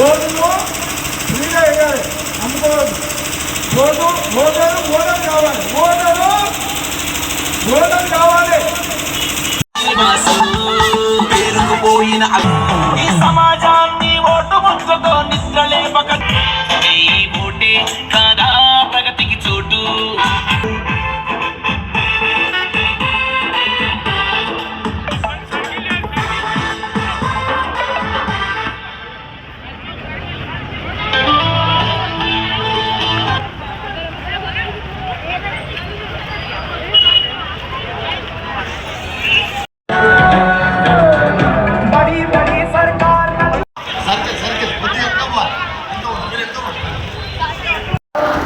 ఓటును ఫ్రీగా వేయాలి అమ్ముకోవద్దు ఓటు ఓటరు ఓటర్ కావాలి ఓటరు ఓటర్ కావాలి ఈ సమాజాన్ని ఓటు ముచ్చతో నిద్రలేపక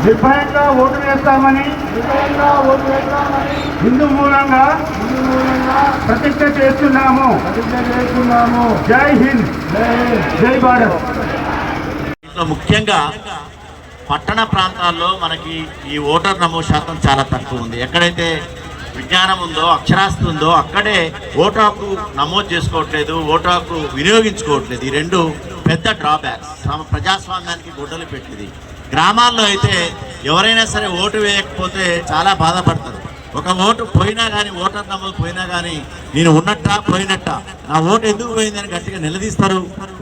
నిర్భయంగా ఓటు వేస్తామని నిర్భయంగా ఓటు వేస్తామని హిందూ మూలంగా హిందూ మూలంగా ప్రతిజ్ఞ చేస్తున్నాము. ప్రతిజ్ఞ చేస్తున్నాము. జై హింద్. జై భారత్. ముఖ్యంగా పట్టణ ప్రాంతాల్లో మనకి ఈ ఓటర్ నమోదు శాతం చాలా తక్కువ ఉంది. ఎక్కడైతే విజ్ఞానం ఉందో అక్షరాస్యత ఉందో అక్కడే ఓటు హక్కు నమోదు చేసుకోవట్లేదు ఓటు హక్కు వినియోగించుకోవట్లేదు. ఈ రెండు పెద్ద డ్రాబ్యాక్స్ ప్రజాస్వామ్యానికి గుడ్డలు పెట్టింది. గ్రామాల్లో అయితే ఎవరైనా సరే ఓటు వేయకపోతే చాలా బాధపడతారు. ఒక ఓటు పోయినా కానీ ఓటర్ నమోదు పోయినా కానీ నేను ఉన్నట్టా పోయినట్టా? నా ఓటు ఎందుకు పోయిందని గట్టిగా నిలదీస్తారు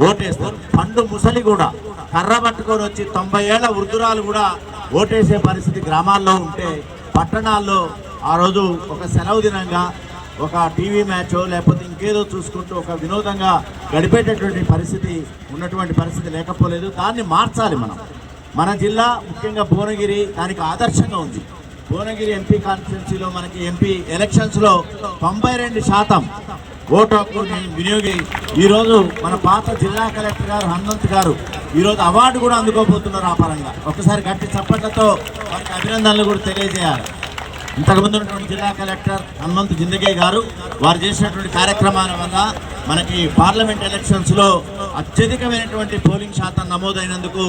ఓటేస్తారు. పండు ముసలి కూడా కర్ర పట్టుకొని వచ్చి తొంభై ఏళ్ళ వృద్ధురాలు కూడా ఓటేసే పరిస్థితి గ్రామాల్లో ఉంటే పట్టణాల్లో ఆ రోజు ఒక సెలవు దినంగా ఒక టీవీ మ్యాచో లేకపోతే ఇంకేదో చూసుకుంటూ ఒక వినోదంగా గడిపేటటువంటి పరిస్థితి ఉన్నటువంటి పరిస్థితి లేకపోలేదు. దాన్ని మార్చాలి మనం. మన జిల్లా ముఖ్యంగా భువనగిరి దానికి ఆదర్శంగా ఉంది. భువనగిరి ఎంపీ కాన్స్టిట్యున్సీలో మనకి ఎంపీ ఎలక్షన్స్లో తొంభై రెండు శాతం ఓటు హక్కు వినియోగి ఈరోజు మన పాత జిల్లా కలెక్టర్ గారు హనుమంత్ గారు ఈరోజు అవార్డు కూడా అందుకోబోతున్నారు ఆ పరంగా. ఒకసారి గట్టి చప్పట్లతో వారికి అభినందనలు కూడా తెలియజేయాలి. ఇంతకుముందు ఉన్నటువంటి జిల్లా కలెక్టర్ హనుమంత్ జిందగే గారు వారు చేసినటువంటి కార్యక్రమాల వల్ల మనకి పార్లమెంట్ ఎలక్షన్స్లో అత్యధికమైనటువంటి పోలింగ్ శాతం నమోదైనందుకు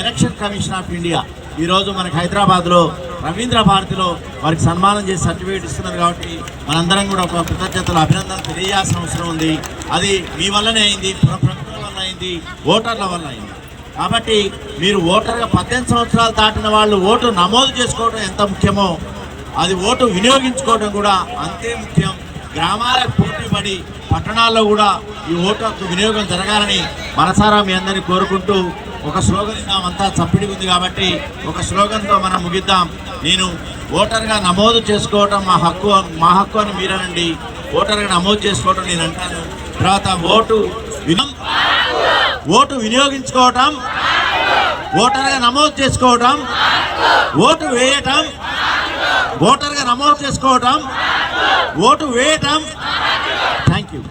ఎలక్షన్ కమిషన్ ఆఫ్ ఇండియా ఈ రోజు మనకి హైదరాబాద్లో రవీంద్ర భారతిలో వారికి సన్మానం చేసి సర్టిఫికేట్ ఇస్తున్నారు కాబట్టి మనందరం కూడా ఒక కృతజ్ఞతలు అభినందనలు తెలియాల్సిన అవసరం ఉంది. అది మీ వల్లనే అయింది ప్ర- ప్రభుత్వం వల్ల అయింది ఓటర్ల వల్ల అయింది. కాబట్టి మీరు ఓటర్గా పద్దెనిమిది సంవత్సరాలు దాటిన వాళ్ళు ఓటు నమోదు చేసుకోవడం ఎంత ముఖ్యమో అది ఓటు వినియోగించుకోవడం కూడా అంతే ముఖ్యం. గ్రామాలకు పోటీ పడి పట్టణాల్లో కూడా ఈ ఓటు హక్కు వినియోగం జరగాలని మనసారా మీ అందరినీ కోరుకుంటూ ఒక స్లోగన్ ఇద్దాం అంతా చప్పిడి ఉంది కాబట్టి ఒక స్లోగన్తో మనం ముగిద్దాం. నేను ఓటర్గా నమోదు చేసుకోవటం మా హక్కు మా హక్కు అని మీరనండి. ఓటర్గా నమోదు చేసుకోవటం నేను అంటాను. తర్వాత ఓటు వినం ఓటు వినియోగించుకోవటం ఓటర్గా నమోదు చేసుకోవటం ఓటు వేయటం ఓటర్గా నమోదు చేసుకోవటం ఓటు వేయటం